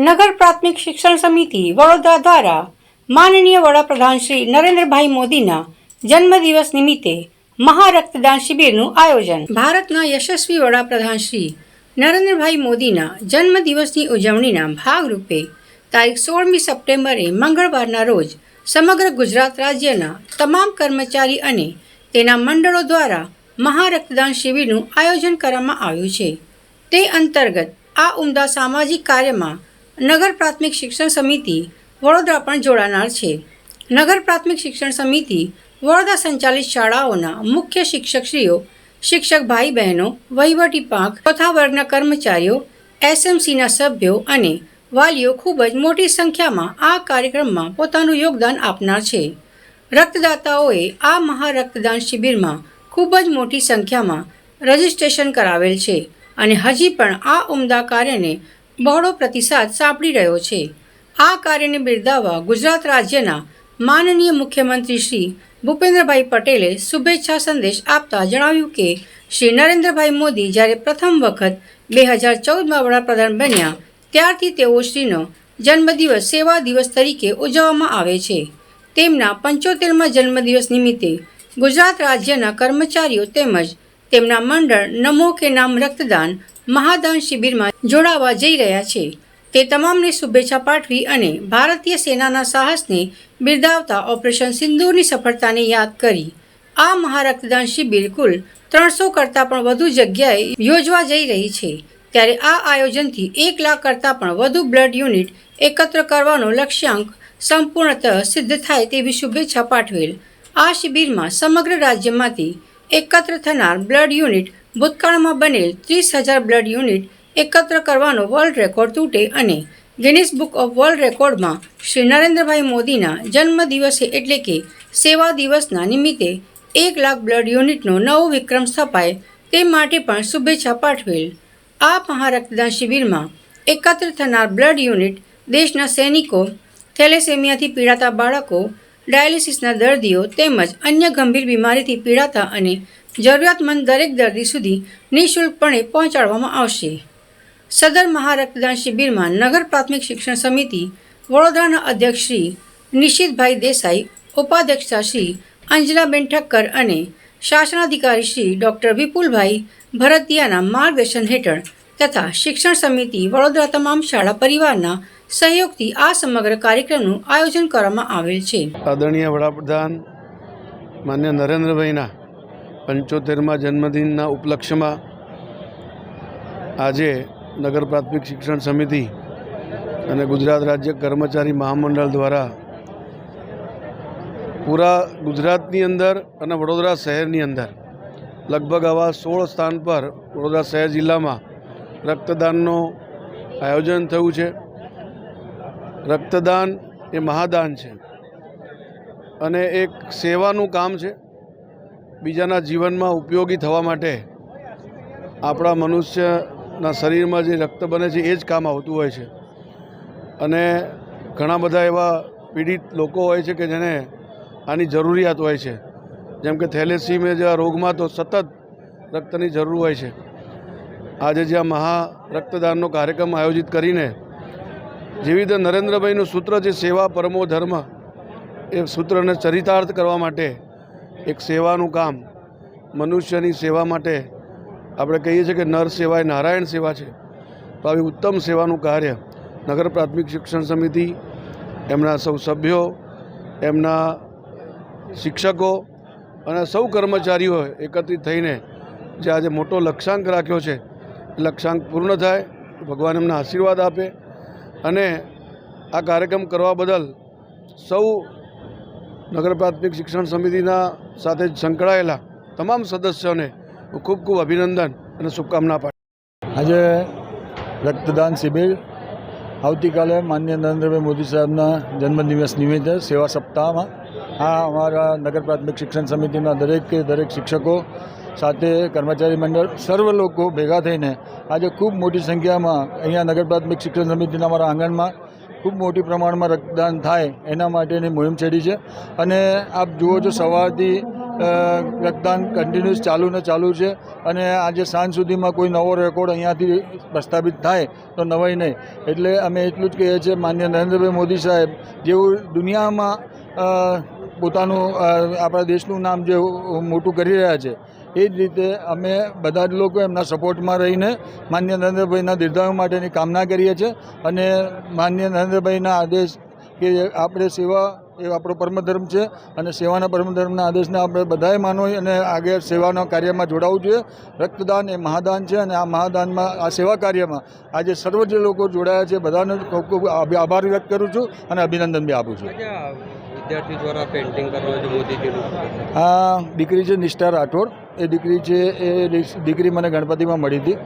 નગર પ્રાથમિક શિક્ષણ સમિતિ વડોદરા દ્વારા માનનીય વડાપ્રધાન શ્રી નરેન્દ્રભાઈ મોદીના જન્મદિવસ નિમિત્તે મહારક્તદાન શિબિરનું આયોજન. ભારતના યશસ્વી વડાપ્રધાન શ્રી નરેન્દ્રભાઈ મોદીના જન્મદિવસની ઉજવણીના ભાગરૂપે તારીખ સોળમી સપ્ટેમ્બરે મંગળવારના રોજ સમગ્ર ગુજરાત રાજ્યના તમામ કર્મચારી અને તેના મંડળો દ્વારા મહારક્તદાન શિબિરનું આયોજન કરવામાં આવ્યું છે. તે અંતર્ગત આ ઉમદા સામાજિક કાર્યમાં નગર પ્રાથમિક શિક્ષણ સમિતિ વડોદરા પણ જોડાનાર છે. નગર પ્રાથમિક શિક્ષણ સમિતિ વડોદરા સંચાલિત શાળાઓના મુખ્ય શિક્ષકશ્રીઓ, શિક્ષક ભાઈ બહેનો, વહીવટી પાંખ ચોથા વર્ગના કર્મચારીઓ, એસએમસીના સભ્યો અને વાલીઓ ખૂબ જ મોટી સંખ્યામાં આ કાર્યક્રમમાં પોતાનું યોગદાન આપનાર છે. રક્તદાતાઓએ આ મહારક્તદાન શિબિરમાં ખૂબ જ મોટી સંખ્યામાં રજીસ્ટ્રેશન કરાવેલ છે અને હજી પણ આ ઉમદા કાર્યને બહોળો પ્રતિસાદ સાંપડી રહ્યો છે. આ કાર્યને બિરદાવવા ગુજરાત રાજ્યના માનનીય મુખ્યમંત્રી શ્રી ભૂપેન્દ્રભાઈ પટેલે શુભેચ્છા સંદેશ આપતા જણાવ્યું કે, શ્રી નરેન્દ્રભાઈ મોદી જ્યારે પ્રથમ વખત બે હજાર ચૌદમાં વડાપ્રધાન બન્યા, ત્યારથી તેઓ શ્રીનો જન્મદિવસ સેવા દિવસ તરીકે ઉજવવામાં આવે છે. તેમના પંચોતેરમાં જન્મદિવસ નિમિત્તે ગુજરાત રાજ્યના કર્મચારીઓ તેમજ તેમના મંડળ નમો કે નામ રક્તદાન, મહાદાન શિબિરમાં જોડાવા જઈ રહ્યા છે. તે તમામને શુભેચ્છા પાઠવી અને ભારતીય સેનાના સાહસને બિરદાવતા ઓપરેશન સિંદૂરની સફળતાને યાદ કરી. આ મહારક્તદાન શિબિર કુલ ત્રણસો કરતાં પણ વધુ જગ્યાએ યોજવા જઈ રહી છે. ત્યારે આ આયોજનથી એક લાખ કરતાં પણ વધુ બ્લડ યુનિટ એકત્ર કરવાનો લક્ષ્યાંક સંપૂર્ણતઃ સિદ્ધ થાય તેવી શુભેચ્છા પાઠવેલ. આ શિબિરમાં સમગ્ર રાજ્યમાંથી એકત્ર થનાર બ્લડ યુનિટ ભૂતકાળમાં બનેલ ત્રીસ હજાર બ્લડ યુનિટ એકત્ર કરવાનો વર્લ્ડ રેકોર્ડ તૂટે અને ગિનિસ બુક ઓફ વર્લ્ડ રેકોર્ડમાં શ્રી નરેન્દ્રભાઈ મોદીના જન્મદિવસે એટલે કે સેવા દિવસના નિમિત્તે એક લાખ બ્લડ યુનિટનો નવો વિક્રમ સ્થપાય તે માટે પણ શુભેચ્છા પાઠવેલ. આ મહારક્તદાન શિબિરમાં એકત્ર થનાર બ્લડ યુનિટ દેશના સૈનિકો, થેલેસેમિયાથી પીડાતા બાળકો ડાયાલિસિસના દર્દીઓ તેમજ અન્ય ગંભીર બીમારીથી પીડાતા અને જરૂરિયાતમંદ દરેક દર્દી સુધી નિઃશુલ્કપણે પહોંચાડવામાં આવશે. સદર મહારક્તદાન શિબિરમાં નગર પ્રાથમિક શિક્ષણ સમિતિ વડોદરાના અધ્યક્ષ શ્રી નિશિતભાઈ દેસાઈ, ઉપાધ્યક્ષા શ્રી અંજલાબેન ઠક્કર અને શાસનાધિકારી શ્રી ડૉક્ટર વિપુલભાઈ ભરતિયાના માર્ગદર્શન હેઠળ તથા શિક્ષણ સમિતિ વડોદરા તમામ શાળા પરિવારના સહયોગથી આ સમગ્ર કાર્યક્રમનું આયોજન કરવામાં આવેલ છે. આદરણીય વડાપ્રધાન, માન્ય નરેન્દ્રભાઈના પંચોતેરમાં જન્મદિનના ઉપલક્ષ્યમાં આજે નગર પ્રાથમિક શિક્ષણ સમિતિ અને ગુજરાત રાજ્ય કર્મચારી મહામંડળ દ્વારા પૂરા ગુજરાતની અંદર અને વડોદરા શહેરની અંદર લગભગ આવા સોળ સ્થાન પર વડોદરા શહેર જિલ્લામાં રક્તદાનનું આયોજન થયું છે. રક્તદાન એ મહાદાન છે. અને એક સેવાનું કામ છે. બીજાના જીવનમાં ઉપયોગી થવા માટે આપણા મનુષ્યના શરીરમાં જે રક્ત બને છે, એ જ કામ આવતું હોય છે. અને ઘણા બધા એવા પીડિત લોકો હોય છે કે જેને આની જરૂરિયાત હોય છે. જેમ કે થેલેસીમિયા જેવા રોગમાં તો સતત રક્તની જરૂર હોય છે. આજે જે આ મહા રક્તદાનનો કાર્યક્રમ આયોજિત કરીને જેવી રીતે નરેન્દ્રભાઈનું સૂત્ર છે, સેવા પરમો ધર્મ, એ સૂત્રને ચરિતાર્થ કરવા માટે એક સેવાનું કામ, મનુષ્યની સેવા માટે આપણે કહીએ છીએ કે નર સેવા એ નારાયણ સેવા છે. તો આવી ઉત્તમ સેવાનું કાર્ય નગર પ્રાથમિક શિક્ષણ સમિતિ, એમના સૌ સભ્યો, એમના શિક્ષકો અને સૌ કર્મચારીઓ એકત્રિત થઈને જે આજે મોટો લક્ષ્યાંક રાખ્યો છે લક્ષ્યાંક પૂર્ણ થાય, ભગવાન એમના આશીર્વાદ આપે અને આ કાર્યક્રમ કરવા બદલ સૌ નગર પ્રાથમિક શિક્ષણ સમિતિના સાથે સંકળાયેલા તમામ સદસ્યોને હું ખૂબ ખૂબ અભિનંદન અને શુભકામના પાઠ આજે રક્તદાન શિબિર આવતીકાલે માન્ય નરેન્દ્રભાઈ મોદી સાહેબના જન્મદિવસ નિમિત્તે સેવા સપ્તાહમાં. આ અમારા નગર પ્રાથમિક શિક્ષણ સમિતિના દરેક દરેક શિક્ષકો સાથે કર્મચારી મંડળ સર્વ લોકો ભેગા થઈને આજે ખૂબ મોટી સંખ્યામાં અહીંયા નગર પ્રાથમિક શિક્ષણ સમિતિના અમારા આંગણમાં ખૂબ મોટી પ્રમાણમાં રક્તદાન થાય એના માટેની મુહિમ છેડી છે. અને આપ જુઓ છો સવારથી રક્તદાન કન્ટિન્યુઅસ ચાલુ ને ચાલુ છે. અને આજે સાંજ સુધીમાં કોઈ નવો રેકોર્ડ અહીંયાથી પ્રસ્થાપિત થાય તો નવાઈ નહીં. એટલે અમે એટલું જ કહીએ છીએ, માન્ય નરેન્દ્રભાઈ મોદી સાહેબ, જેવું દુનિયામાં પોતાનું આપણા દેશનું નામ જે મોટું કરી રહ્યા છે, એ જ રીતે અમે બધા જ લોકો એમના સપોર્ટમાં રહીને માન્ય નરેન્દ્રભાઈના દીર્ઘાયુ માટેની કામના કરીએ છીએ અને માન્ય નરેન્દ્રભાઈના આદેશ કે આપણે સેવા, એ આપણો પરમધર્મ છે અને સેવાના પરમધર્મના આદેશને આપણે બધાએ માનવી અને આગળ સેવાના કાર્યમાં જોડાવવું જોઈએ. રક્તદાન એ મહાદાન છે અને આ મહાદાનમાં, આ સેવા કાર્યમાં આજે સર્વ જે લોકો જોડાયા છે, બધાને ખૂબ ખૂબ આભાર વ્યક્ત કરું છું અને અભિનંદન બી આપું છું. વિદ્યાર્થી દ્વારા પેઇન્ટિંગ કરવાનું મોદીજીનું? આ દીકરી છે નિષ્ઠા રાઠોડ. એ દીકરી છે, એ દીકરી મને ગણપતિમાં મળી હતી.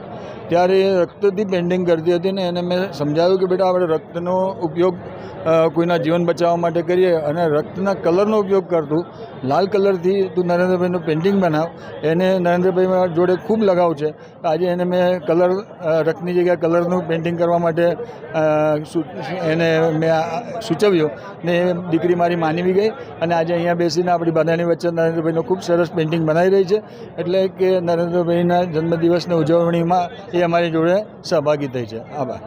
ત્યારે રક્તથી પેન્ટિંગ કરતી હતી ને એને મેં સમજાવ્યું કે બેટા આપણે રક્તનો ઉપયોગ કોઈના જીવન બચાવવા માટે કરીએ અને રક્તના કલરનો ઉપયોગ કરતું લાલ કલરથી તું નરેન્દ્રભાઈનું પેઇન્ટિંગ બનાવ. એને નરેન્દ્રભાઈ જોડે ખૂબ લગાવ છે. આજે એને મેં કલર રક્તની જગ્યાએ કલરનું પેઇન્ટિંગ કરવા માટે એને મેં સૂચવ્યું ને દીકરી મારી માની બી ગઈ અને આજે અહીંયા બેસીને આપણી બધાની વચ્ચે નરેન્દ્રભાઈનું ખૂબ સરસ પેઇન્ટિંગ બનાવી રહી છે. એટલે કે નરેન્દ્રભાઈના જન્મદિવસની ઉજવણીમાં એ અમારી જોડે સહભાગી થઈ છે. આભાર.